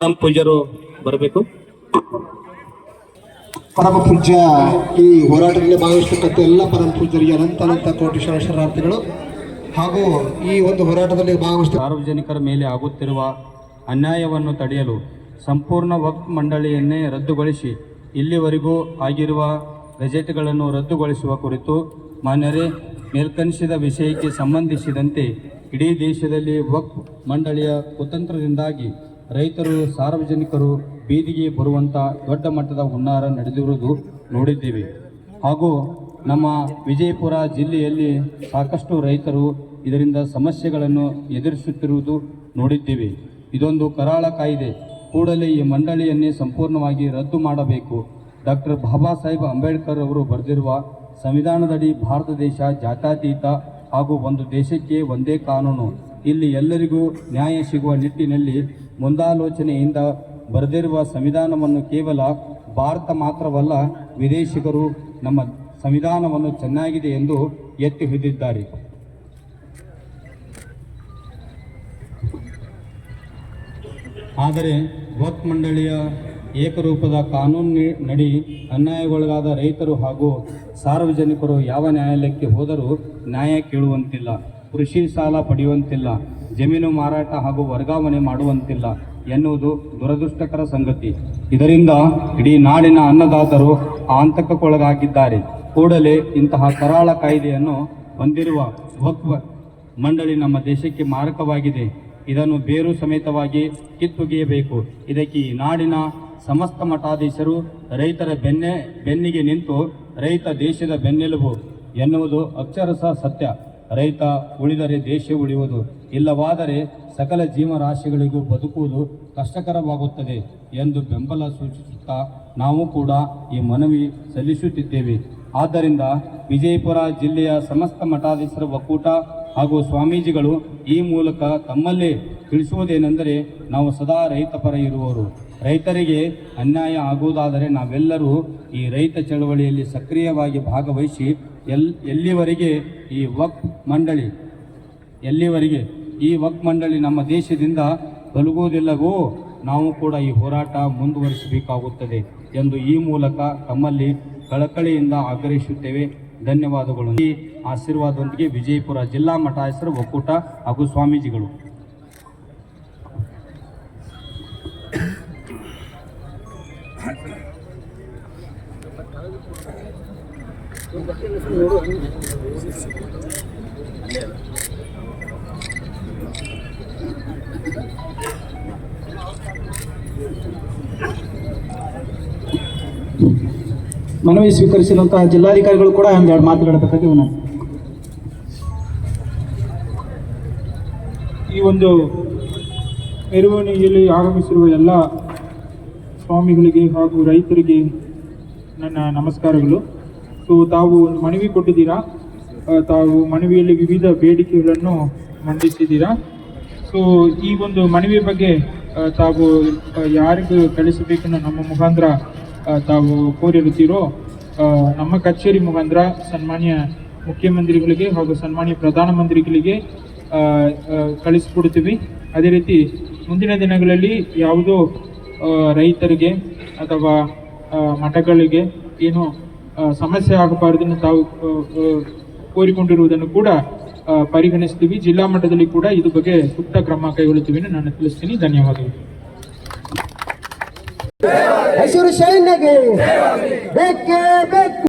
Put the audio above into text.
ಪರಮ ಪೂಜ್ಯರು ಬರಬೇಕು. ಪರಮ ಪೂಜ್ಯ, ಈ ಹೋರಾಟದಲ್ಲಿ ಭಾಗವಹಿಸತಕ್ಕಂಥ ಎಲ್ಲ ಪರಮ ಪೂಜ್ಯರಿಗೆ ಅನಂತ ಅನಂತ ಕೋಟಿ ಶರಣ ಶರಣಾರ್ಥಿಗಳು ಹಾಗೂ ಈ ಒಂದು ಹೋರಾಟದಲ್ಲಿ ಭಾಗವಹಿಸಿದ ಸಾರ್ವಜನಿಕರ ಮೇಲೆ ಆಗುತ್ತಿರುವ ಅನ್ಯಾಯವನ್ನು ತಡೆಯಲು ಸಂಪೂರ್ಣ ವಕ್ಫ್ ಮಂಡಳಿಯನ್ನೇ ರದ್ದುಗೊಳಿಸಿ ಇಲ್ಲಿವರೆಗೂ ಆಗಿರುವ ಗೆಜೆಟ್ಗಳನ್ನು ರದ್ದುಗೊಳಿಸುವ ಕುರಿತು ಮಾನ್ಯರೇ, ಮೇಲ್ಕನಿಸಿದ ವಿಷಯಕ್ಕೆ ಸಂಬಂಧಿಸಿದಂತೆ ಇಡೀ ದೇಶದಲ್ಲಿ ವಕ್ಫ್ ಮಂಡಳಿಯ ಕುತಂತ್ರದಿಂದಾಗಿ ರೈತರು, ಸಾರ್ವಜನಿಕರು ಬೀದಿಗೆ ಬರುವಂಥ ದೊಡ್ಡ ಮಟ್ಟದ ಹುನ್ನಾರ ನಡೆದಿರುವುದು ನೋಡಿದ್ದೀವಿ. ಹಾಗೂ ನಮ್ಮ ವಿಜಯಪುರ ಜಿಲ್ಲೆಯಲ್ಲಿ ಸಾಕಷ್ಟು ರೈತರು ಇದರಿಂದ ಸಮಸ್ಯೆಗಳನ್ನು ಎದುರಿಸುತ್ತಿರುವುದು ನೋಡಿದ್ದೀವಿ. ಇದೊಂದು ಕರಾಳ ಕಾಯ್ದೆ. ಕೂಡಲೇ ಈ ಮಂಡಳಿಯನ್ನೇ ಸಂಪೂರ್ಣವಾಗಿ ರದ್ದು ಮಾಡಬೇಕು. ಡಾಕ್ಟರ್ ಬಾಬಾ ಸಾಹೇಬ್ ಅಂಬೇಡ್ಕರ್ ಅವರು ಬರೆದಿರುವ ಸಂವಿಧಾನದಡಿ ಭಾರತ ದೇಶ ಜಾತ್ಯಾತೀತ ಹಾಗೂ ಒಂದು ದೇಶಕ್ಕೆ ಒಂದೇ ಕಾನೂನು. ಇಲ್ಲಿ ಎಲ್ಲರಿಗೂ ನ್ಯಾಯ ಸಿಗುವ ನಿಟ್ಟಿನಲ್ಲಿ ಮುಂದಾಲೋಚನೆಯಿಂದ ಬರೆದಿರುವ ಸಂವಿಧಾನವನ್ನು ಕೇವಲ ಭಾರತ ಮಾತ್ರವಲ್ಲ, ವಿದೇಶಿಗರು ನಮ್ಮ ಸಂವಿಧಾನವನ್ನು ಚೆನ್ನಾಗಿದೆ ಎಂದು ಎತ್ತಿ ಹಿಡಿದಿದ್ದಾರೆ. ಆದರೆ ವಕ್ ಮಂಡಳಿಯ ಏಕರೂಪದ ಕಾನೂನು ನಡಿ ಅನ್ಯಾಯಗೊಳಗಾದ ರೈತರು ಹಾಗೂ ಸಾರ್ವಜನಿಕರು ಯಾವ ನ್ಯಾಯಾಲಯಕ್ಕೆ ಹೋದರೂ ನ್ಯಾಯ ಕೇಳುವಂತಿಲ್ಲ. ಕೃಷಿ ಸಾಲ ಪಡೆಯುವಂತಿಲ್ಲ, ಜಮೀನು ಮಾರಾಟ ಹಾಗೂ ವರ್ಗಾವಣೆ ಮಾಡುವಂತಿಲ್ಲ ಎನ್ನುವುದು ದುರದೃಷ್ಟಕರ ಸಂಗತಿ. ಇದರಿಂದ ಇಡೀ ನಾಡಿನ ಅನ್ನದಾತರು ಆಂತಕಕ್ಕೊಳಗಾಗಿದ್ದಾರೆ. ಕೂಡಲೇ ಇಂತಹ ಕರಾಳ ಕಾಯ್ದೆಯನ್ನು ಹೊಂದಿರುವ ವಕ್ಫ್ ಮಂಡಳಿ ನಮ್ಮ ದೇಶಕ್ಕೆ ಮಾರಕವಾಗಿದೆ. ಇದನ್ನು ಬೇರು ಸಮೇತವಾಗಿ ಕಿತ್ತೊಗೆಯಬೇಕು. ಇದಕ್ಕೆ ಈ ನಾಡಿನ ಸಮಸ್ತ ಮಠಾಧೀಶರು, ರೈತರ ಬೆನ್ನೆ, ಬೆನ್ನಿಗೆ ನಿಂತು ರೈತ ದೇಶದ ಬೆನ್ನೆಲುಬು ಎನ್ನುವುದು ಅಕ್ಷರಶಃ ಸತ್ಯ. ರೈತ ಉಳಿದರೆ ದೇಶ ಉಳಿಯುವುದು, ಇಲ್ಲವಾದರೆ ಸಕಲ ಜೀವರಾಶಿಗಳಿಗೂ ಬದುಕುವುದು ಕಷ್ಟಕರವಾಗುತ್ತದೆ ಎಂದು ಬೆಂಬಲ ಸೂಚಿಸುತ್ತಾ ನಾವು ಕೂಡ ಈ ಮನವಿ ಸಲ್ಲಿಸುತ್ತಿದ್ದೇವೆ. ಆದ್ದರಿಂದ ವಿಜಯಪುರ ಜಿಲ್ಲೆಯ ಸಮಸ್ತ ಮಠಾಧೀಶರ ಒಕ್ಕೂಟ ಹಾಗೂ ಸ್ವಾಮೀಜಿಗಳು ಈ ಮೂಲಕ ತಮ್ಮಲ್ಲೇ ತಿಳಿಸುವುದೇನೆಂದರೆ ನಾವು ಸದಾ ರೈತ ಪರ ಇರುವವರು. ರೈತರಿಗೆ ಅನ್ಯಾಯ ಆಗುವುದಾದರೆ ನಾವೆಲ್ಲರೂ ಈ ರೈತ ಚಳವಳಿಯಲ್ಲಿ ಸಕ್ರಿಯವಾಗಿ ಭಾಗವಹಿಸಿ ಎಲ್, ಎಲ್ಲಿವರೆಗೆ ಈ ವಕ್ ಮಂಡಳಿ, ಎಲ್ಲಿವರೆಗೆ ಈ ವಕ್ ಮಂಡಳಿ ನಮ್ಮ ದೇಶದಿಂದ ತೊಲಗುವುದಿಲ್ಲವೋ ನಾವು ಕೂಡ ಈ ಹೋರಾಟ ಮುಂದುವರಿಸಬೇಕಾಗುತ್ತದೆ ಎಂದು ಈ ಮೂಲಕ ತಮ್ಮಲ್ಲಿ ಕಳಕಳಿಯಿಂದ ಆಗ್ರಹಿಸುತ್ತೇವೆ. ಧನ್ಯವಾದಗಳು. ಈ ಆಶೀರ್ವಾದದೊಂದಿಗೆ ವಿಜಯಪುರ ಜಿಲ್ಲಾ ಮಠ ಹೆಸರು ಒಕ್ಕೂಟ ಹಾಗೂ ಸ್ವಾಮೀಜಿಗಳು. ಮನವಿ ಸ್ವೀಕರಿಸಿದಂತಹ ಜಿಲ್ಲಾಧಿಕಾರಿಗಳು ಕೂಡ ಒಂದೆರಡು ಮಾತುಗಳಬೇಕಾಗಿ ವಿನಂತಿ ಈ ಒಂದು ಮೆರವಣಿಗೆಯಲ್ಲಿ ಆಗಮಿಸಿರುವ ಎಲ್ಲ ಸ್ವಾಮಿಗಳಿಗೆ ಹಾಗೂ ರೈತರಿಗೆ ನನ್ನ ನಮಸ್ಕಾರಗಳು. ಸೊ ತಾವು ಒಂದು ಮನವಿ ಕೊಟ್ಟಿದ್ದೀರಾ? ತಾವು ಮನವಿಯಲ್ಲಿ ವಿವಿಧ ಬೇಡಿಕೆಗಳನ್ನು ಮಂಡಿಸಿದ್ದೀರಾ? ಸೊ ಈ ಒಂದು ಮನವಿ ಬಗ್ಗೆ ತಾವು ಯಾರಿಗೂ ಕಳಿಸಬೇಕನ್ನು ನಮ್ಮ ಮುಖಾಂತರ ತಾವು ಕೋರಿರುತ್ತೀರೋ ನಮ್ಮ ಕಚೇರಿ ಮುಖಾಂತರ ಸನ್ಮಾನ್ಯ ಮುಖ್ಯಮಂತ್ರಿಗಳಿಗೆ ಹಾಗೂ ಸನ್ಮಾನ್ಯ ಪ್ರಧಾನಮಂತ್ರಿಗಳಿಗೆ ಕಳಿಸಿಕೊಡ್ತೀವಿ ಅದೇ ರೀತಿ ಮುಂದಿನ ದಿನಗಳಲ್ಲಿ ಯಾವುದೋ ರೈತರಿಗೆ ಅಥವಾ ಮಠಗಳಿಗೆ ಏನು ಸಮಸ್ಯೆ ಆಗಬಾರದನ್ನು ತಾವು ಕೋರಿಕೊಂಡಿರುವುದನ್ನು ಕೂಡ ಪರಿಗಣಿಸ್ತೀವಿ. ಜಿಲ್ಲಾ ಮಟ್ಟದಲ್ಲಿ ಕೂಡ ಇದು ಬಗ್ಗೆ ಸೂಕ್ತ ಕ್ರಮ ಕೈಗೊಳ್ಳುತ್ತೀವಿ ಅಂತ ನಾನು ತಿಳಿಸ್ತೀನಿ. ಧನ್ಯವಾದಗಳು. ಹಸಿರು ಸೈನ್ಯಗೆ ಬೇಕೇ ಬೇಕು.